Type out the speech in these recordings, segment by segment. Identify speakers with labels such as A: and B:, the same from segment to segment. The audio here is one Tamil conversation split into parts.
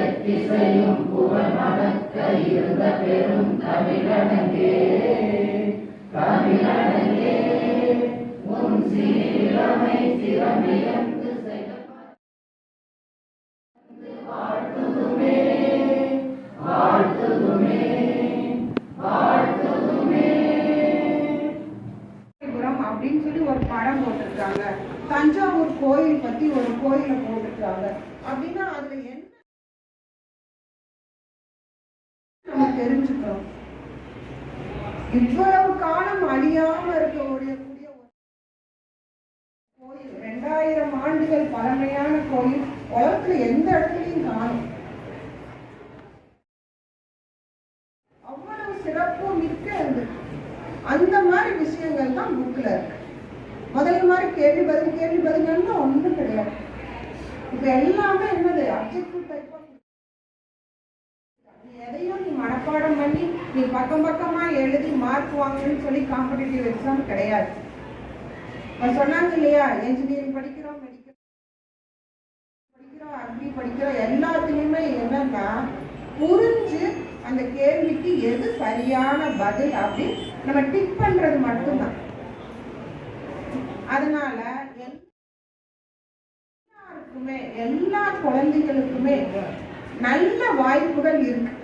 A: எத்திசையும் புகழ் மணக்க இருந்த பெரும் தமிழனங்கே தமிழனங்கே உன் சீரமை திறமையந்து
B: படம் போட்டிருக்காங்க. தஞ்சாவூர் கோயில் பத்தி ஒரு கோயிலை போட்டிருக்காங்க. அப்படின்னா அதுல என்ன நம்ம தெரிஞ்சுக்கிறோம். இவ்வளவு காலம் அழியாம இருக்கக்கூடிய கூடிய கோயில் ரெண்டாயிரம் ஆண்டுகள் பழமையான கோயில் உலகத்துல எந்த இடத்துலயும் காணும். அவ்வளவு சிறப்பு மிக்க அந்த மாதிரி விஷயங்கள் தான் புக்ல இருக்கு. முதல்ல மாதிரி கேள்வி பதில் கேள்வி பதில்னா ஒன்றும் கிடையாது. இப்ப எல்லாமே என்னது? அப்ஜெக்டிவ் டைப் எதையும் நீ மனப்பாடம் பண்ணி நீ பக்கம் பக்கமா எழுதி மார்க் வாங்கணும்னு சொல்லி காம்படிட்டிவ் எக்ஸாம் கிடையாது. இப்ப சொன்னாங்க இல்லையா? என்ஜினியரிங் படிக்கிறோம் மெடிக்கல் படிக்கிறோம் அக்ரி படிக்கிறோம் எல்லாத்துலயுமே என்னன்னா புரிஞ்சு அந்த கேள்விக்கு எது சரியான பதில் அப்படி நம்ம டிக் பண்றது மட்டும்தான். அதனால எல்லாருக்குமே எல்லா குழந்தைகளுக்குமே நல்ல வாய்ப்புகள் இருக்கு.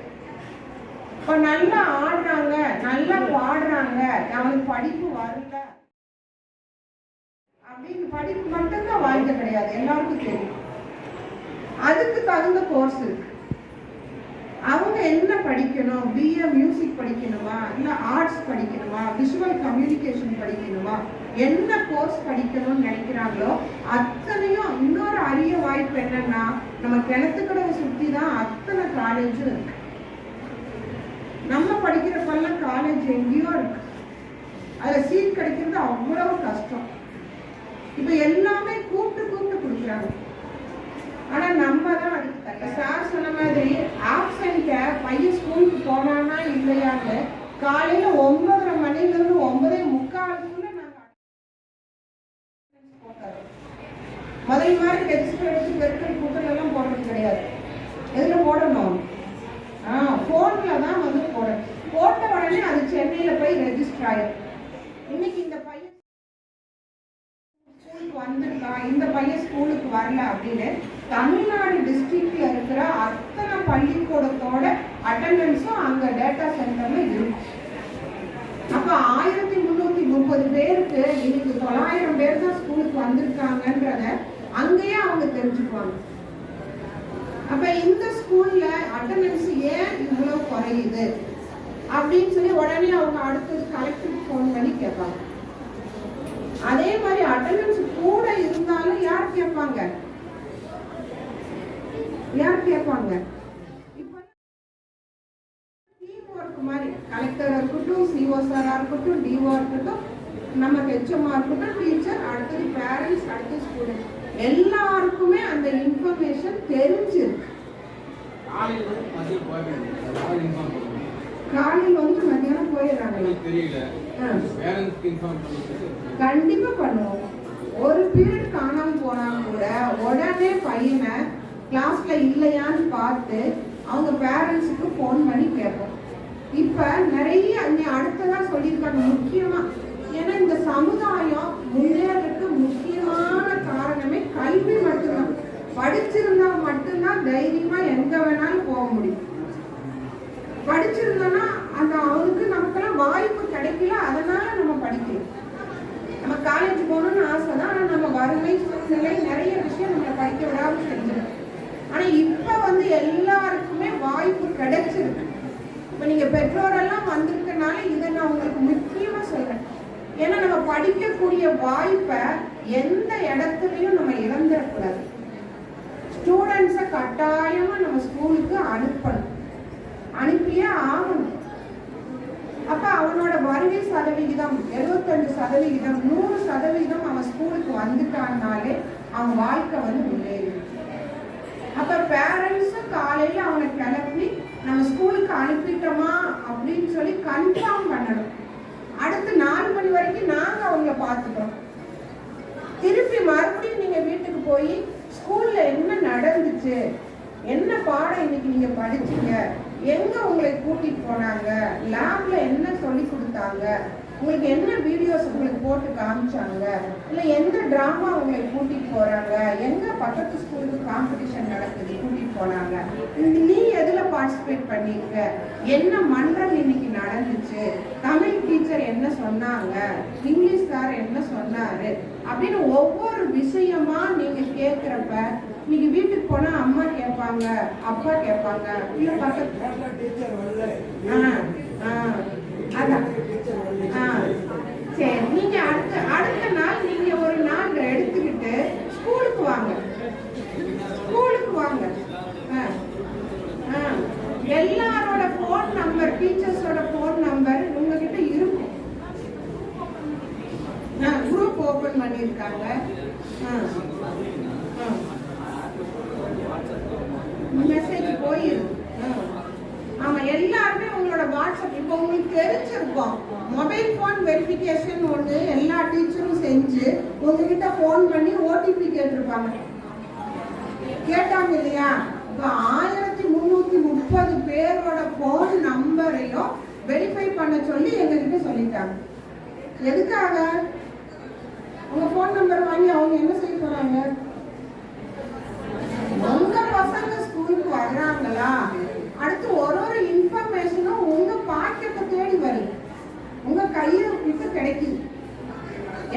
B: இப்ப நல்லா ஆடுறாங்க நல்லா பாடுறாங்க அவனுக்கு படிப்பு வரல அப்படின்னு படிப்பு மட்டும்தான் வாழ்க்கை கிடையாது எல்லாருக்கும் தெரியும். அதுக்கு தகுந்த கோர்ஸ் இருக்கு. அவங்க என்ன படிக்கணும்? பிஏ மியூசிக் படிக்கணுமா? இல்லை ஆர்ட்ஸ் படிக்கணுமா? விஷுவல் கம்யூனிகேஷன் படிக்கணுமா? என்ன கோர்ஸ் படிக்கணும்னு நினைக்கிறாங்களோ அத்தனையும் இன்னொரு அரிய வாய்ப்பு என்னன்னா நம்ம கிணத்துக்கடவை சுற்றி தான் அத்தனை காலேஜும் இருக்கு. நம்ம படிக்கிறப்பெல்லாம் காலேஜ் எங்கேயோ இருக்கு. அதில் சீட் கிடைக்கிறது அவ்வளவு கஷ்டம். இப்போ எல்லாமே கூப்பிட்டு கூப்பிட்டு கொடுக்குறாங்க ஆனா நம்ம தான் அதுக்கு தக்க சார் சொன்ன மாதிரி ஆப்சண்ட பையன் ஸ்கூலுக்கு போனானா இல்லையான்னு காலையில ஒன்பதரை மணில இருந்து ஒன்பதே முக்காலுக்குள்ள நாங்க முதல் மாதிரி ரெஜிஸ்டர் எடுத்து பெருக்கல் கூட்டல் எல்லாம் போடுறது கிடையாது. எதுல போடணும்? ஆ போன்ல தான் வந்து போடணும். போட்ட உடனே அது சென்னையில போய் ரெஜிஸ்டர் ஆயிடும் இன்னைக்கு இந்த பையன் ஸ்கூலுக்கு வந்திருக்கா? இந்த பையன் ஸ்கூலுக்கு வரல அப்படின்னு தமிழ்நாடு டிஸ்ட்ரிக்ட்ல இருக்கிற அத்தனை பள்ளிக்கூடத்தோட அட்டெண்டன்ஸும் அங்க டேட்டா சென்டர்ல இருக்கும் அப்ப ஆயிரத்தி முன்னூத்தி முப்பது பேருக்கு இன்னைக்கு தொள்ளாயிரம் பேர் தான் ஸ்கூலுக்கு வந்திருக்காங்கன்றத அங்கேயே அவங்க தெரிஞ்சுக்குவாங்க. அப்ப இந்த ஸ்கூல்ல அட்டண்டன்ஸ் ஏன் இவ்வளவு குறையுது? அப்படின்னு சொல்லி உடனே அவங்க அடுத்தது கலெக்டருக்கு ஃபோன் பண்ணி கேட்பாங்க. அதே மாதிரி அட்டண்டன்ஸ் கூட இருந்தாலும் யார் கேட்பாங்க? யார் கேட்பாங்க? மாதிரி கலெக்டரா இருக்கட்டும் சிஓ சாராக இருக்கட்டும் டிஓ இருக்கட்டும் நம்ம ஹெச்எம்ஆ இருக்கட்டும் டீச்சர் அடுத்தது பேரண்ட்ஸ் அடுத்தது ஸ்டூடெண்ட் எல்லாருக்குமே அந்த இன்ஃபர்மேஷன் தெரிஞ்சிருக்கு.
C: காலையில் வந்து
B: மத்தியானம் போயிடுறாங்க.
C: தெரியல.
B: கண்டிப்பா பண்ணுவோம். ஒரு பீரியட் காணாம போனாலும் கூட உடனே பையனை கிளாஸ்ல இல்லையான்னு பார்த்து அவங்க பேரண்ட்ஸுக்கு ஃபோன் பண்ணி கேட்போம். இப்ப நிறைய நீ அடுத்ததா சொல்லியிருக்காங்க முக்கியமா ஏன்னா இந்த சமுதாயம் முன்னேறதுக்கு முக்கியமான காரணமே கல்வி மட்டும்தான். படிச்சிருந்தா மட்டும்தான் தைரியமா எங்க வேணாலும் போக முடியும். படிச்சிருந்தோம்னா அந்த அவனுக்கு நமக்கெல்லாம் வாய்ப்பு கிடைக்கல அதனால நம்ம படிக்கணும் நம்ம காலேஜ் போகணும்னு ஆசை தான் ஆனால் நம்ம வறுமை சூழ்நிலை நிறைய விஷயம் நம்மளை படிக்க விடாம செஞ்சிருக்கு ஆனால் இப்போ வந்து எல்லாருக்குமே வாய்ப்பு கிடைச்சிருக்கு. இப்போ நீங்கள் பெற்றோரெல்லாம் வந்திருக்கனால இதை நான் உங்களுக்கு முக்கியமாக சொல்கிறேன் ஏன்னா நம்ம படிக்கக்கூடிய வாய்ப்பை எந்த இடத்துலையும் நம்ம இழந்துடக்கூடாது. ஸ்டூடெண்ட்ஸை கட்டாயமாக நம்ம ஸ்கூலுக்கு அனுப்பணும். அனுப்பியே ஆகணும். அப்ப அவனோட வருகை சதவிகிதம் எழுபத்தஞ்சு சதவிகிதம் நூறு சதவிகிதம் அவன் ஸ்கூலுக்கு வந்துட்டான்னாலே அவன் வாழ்க்கை வந்து முன்னேறும் அப்ப பேரண்ட்ஸும் காலையில அவனை கிளப்பி நம்ம ஸ்கூலுக்கு அனுப்பிட்டோமா அப்படின்னு சொல்லி கன்ஃபார்ம் பண்ணணும். அடுத்து நாலு மணி வரைக்கும் நாங்க அவங்கள பார்த்துக்கிறோம். திருப்பி மறுபடியும் நீங்க வீட்டுக்கு போய் ஸ்கூல்ல என்ன நடந்துச்சு? என்ன பாடம் இன்னைக்கு நீங்க படிச்சீங்க? எங்க உங்களை கூட்டிட்டு போனாங்க? லேப்ல என்ன சொல்லி கொடுத்தாங்க? உங்களுக்கு என்ன வீடியோஸ் உங்களுக்கு போட்டு காமிச்சாங்க? இல்ல எந்த டிராமா உங்களை கூட்டிட்டு போறாங்க? எங்க பக்கத்து ஸ்கூலுக்கு காம்படிஷன் நடக்குது கூட்டிட்டு போனாங்க? நீ எதுல பார்ட்டிசிபேட் பண்ணிருக்க என்ன மன்றம் இன்னைக்கு நடந்துச்சு? தமிழ் டீச்சர் என்ன சொன்னாங்க? இங்கிலீஷ் சார் என்ன சொன்னாரு? அப்படின்னு ஒவ்வொரு விஷயமா நீங்க கேக்குறப்ப நீங்க வீட்டுக்கு போனா அம்மா கேட்பாங்க அப்பா கேட்பாங்க. இல்ல பக்கத்து
C: டீச்சர்
B: ஆ, ஆ, அதான். ஆ, சரி. நீங்க அடுத்த அடுத்த நாள் நீங்க ஒரு நாள் எடுத்துக்கிட்டு ஸ்கூலுக்கு வாங்க. ஸ்கூலுக்கு வாங்க. ஆ, ஆ. எல்லாரோட ஃபோன் நம்பர் டீச்சர்ஸோட ஃபோன் நம்பர் உங்ககிட்ட இருக்கும். குரூப் ஓபன் பண்ணியிருக்காங்க. ஆ, ஆ. மெசேஜ் போயிருக்கு ஆ. ஆமா எல்லா வாட்ஸ்அப் இப்போ உங்களுக்கு தெரிஞ்சிருக்கும். மொபைல் ஃபோன் வெரிஃபிகேஷன் ஒன்று எல்லா டீச்சரும் செஞ்சு உங்ககிட்ட ஃபோன் பண்ணி ஓடிபி கேட்டிருப்பாங்க. கேட்டாங்க இல்லையா? இப்போ ஆயிரத்தி முந்நூற்றி முப்பது பேரோட ஃபோன் நம்பரையும் வெரிஃபை பண்ண சொல்லி எங்ககிட்ட சொல்லிட்டாங்க. எதுக்காக? உங்க ஃபோன் நம்பர் வாங்கி அவங்க என்ன செய்ய போறாங்க? உங்க பசங்க ஸ்கூலுக்கு வர்றாங்களா? அடுத்து ஒரு ஒரு இன்ஃபர்மேஷனும் உங்க பாக்கெட்டை தேடி வருது உங்க கையில கிட்ட கிடைக்குது.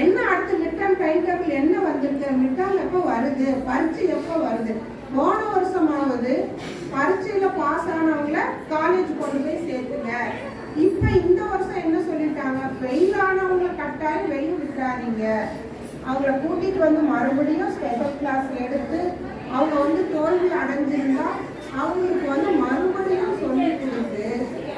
B: என்ன அடுத்து மிட்டம் டைம் டேபிள் என்ன வந்திருக்கு? மிட்டம் எப்போ வருது? பரீட்சை எப்போ வருது? போன வருஷமாவது பரீட்சையில பாஸ் ஆனவங்கள காலேஜ் கொண்டு போய் சேர்த்துங்க. இப்ப இந்த வருஷம் என்ன சொல்லிட்டாங்க? ஃபெயில் ஆனவங்கள கட்டாயம் வெளியே விட்டுறாதீங்க. அவங்கள கூட்டிட்டு வந்து மறுபடியும் ஸ்பெஷல் கிளாஸ் எடுத்து அவங்க வந்து தோல்வி அடைஞ்சிருந்தா அவங்களுக்கு வந்து மறுபடியும் சொல்லி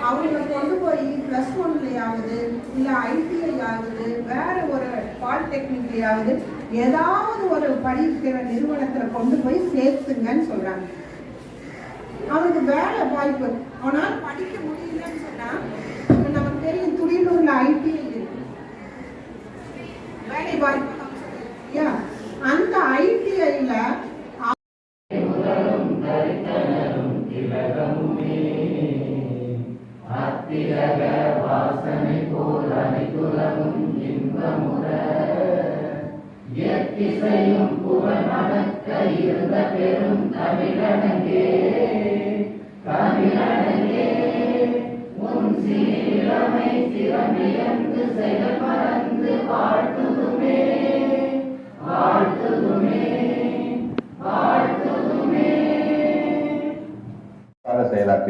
B: அவங்கள கொண்டு போய் ப்ளஸ் ஒன்லையாவது இல்லை ஐடிஐயாவது வேற ஒரு பாலிடெக்னிக்லையாவது ஏதாவது ஒரு படிக்கிற நிறுவனத்தில் கொண்டு போய் சேர்த்துங்கன்னு சொல்றாங்க. அவனுக்கு வேலை வாய்ப்பு. அவனால் படிக்க முடியலன்னு சொன்னா நமக்கு தெரியும் துடியலூர்ல ஐடிஐ இருக்கு. வேலை வாய்ப்பு யா
A: அத்திரக வாசனை போல் அனைத்துலகும் இன்பமுற எத்திசையும் புகழ் இருந்த பெரும் தமிழனங்கே தமிழனங்கே உன் சீரமை சிறமியந்து செயல் மறந்து வாழ்த்துதுமே வாழ்த்துதுமே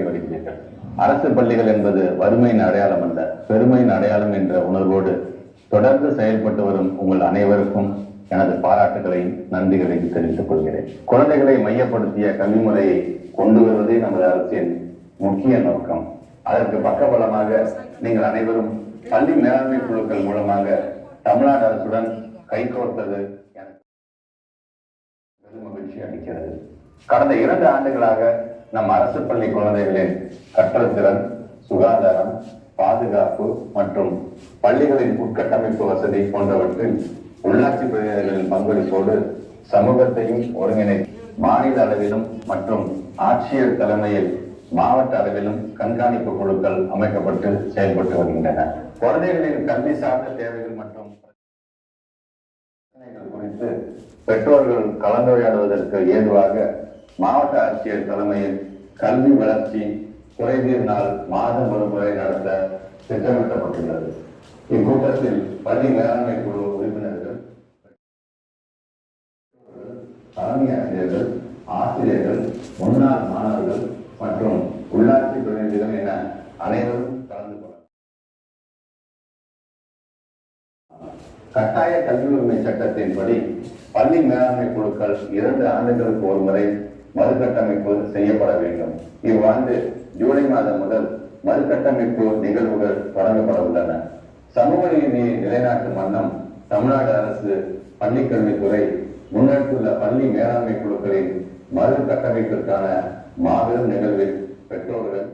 D: காட்டி வருகிறீர்கள். அரசு பள்ளிகள் என்பது வறுமையின் அடையாளம் அல்ல பெருமையின் அடையாளம் என்ற உணர்வோடு தொடர்ந்து செயல்பட்டு வரும் உங்கள் அனைவருக்கும் எனது பாராட்டுகளையும் நன்றிகளையும் தெரிவித்துக் கொள்கிறேன். குழந்தைகளை மையப்படுத்திய கல்வி முறையை கொண்டு வருவதே நமது அரசின் முக்கிய நோக்கம். அதற்கு பக்கபலமாக நீங்கள் அனைவரும் பள்ளி மேலாண்மை குழுக்கள் மூலமாக தமிழ்நாடு அரசுடன் கைகோர்த்தது எனக்கு மகிழ்ச்சி அளிக்கிறது. கடந்த இரண்டு ஆண்டுகளாக நம் அரசு பள்ளி குழந்தைகளின் கற்றல் திறன் சுகாதாரம் பாதுகாப்பு மற்றும் பள்ளிகளின் உட்கட்டமைப்பு வசதி போன்றவற்றில் உள்ளாட்சி பிரதிநிதிகளின் பங்களிப்போடு சமூகத்தையும் ஒருங்கிணை மாநில அளவிலும் மற்றும் ஆட்சியர் தலைமையில் மாவட்ட அளவிலும் கண்காணிப்பு குழுக்கள் அமைக்கப்பட்டு செயல்பட்டு வருகின்றன. குழந்தைகளின் கல்வி சார்ந்த தேவைகள் மற்றும் பிரச்சனைகள் குறித்து பெற்றோர்கள் கலந்துரையாடுவதற்கு ஏதுவாக மாவட்ட ஆட்சியர் தலைமையில் கல்வி வளர்ச்சி குறைதீர் நாள் மாதம் ஒரு முறை நடத்த திட்டமிட்டப்பட்டுள்ளது. இக்கூட்டத்தில் பள்ளி மேலாண்மை குழு உறுப்பினர்கள் தலைமை ஆசிரியர்கள் ஆசிரியர்கள் முன்னாள் மாணவர்கள் மற்றும் உள்ளாட்சி பிரதிநிதிகள் என அனைவரும் கலந்து கொள்ளலாம் கட்டாய கல்வி உரிமை சட்டத்தின்படி பள்ளி மேலாண்மை குழுக்கள் இரண்டு ஆண்டுகளுக்கு ஒரு முறை மறுகட்டமைப்பு செய்யப்பட வேண்டும். இவ்வாண்டு ஜூலை மாதம் முதல் மறுகட்டமைப்பு நிகழ்வுகள் தொடங்கப்பட உள்ளன. சமூக நீதியை நிலைநாட்டும் வண்ணம் தமிழ்நாடு அரசு பள்ளிக்கல்வித்துறை முன்னெடுத்துள்ள பள்ளி மேலாண்மை குழுக்களின் மறு கட்டமைப்பிற்கான மாபெரும் நிகழ்வில் பெற்றோர்கள்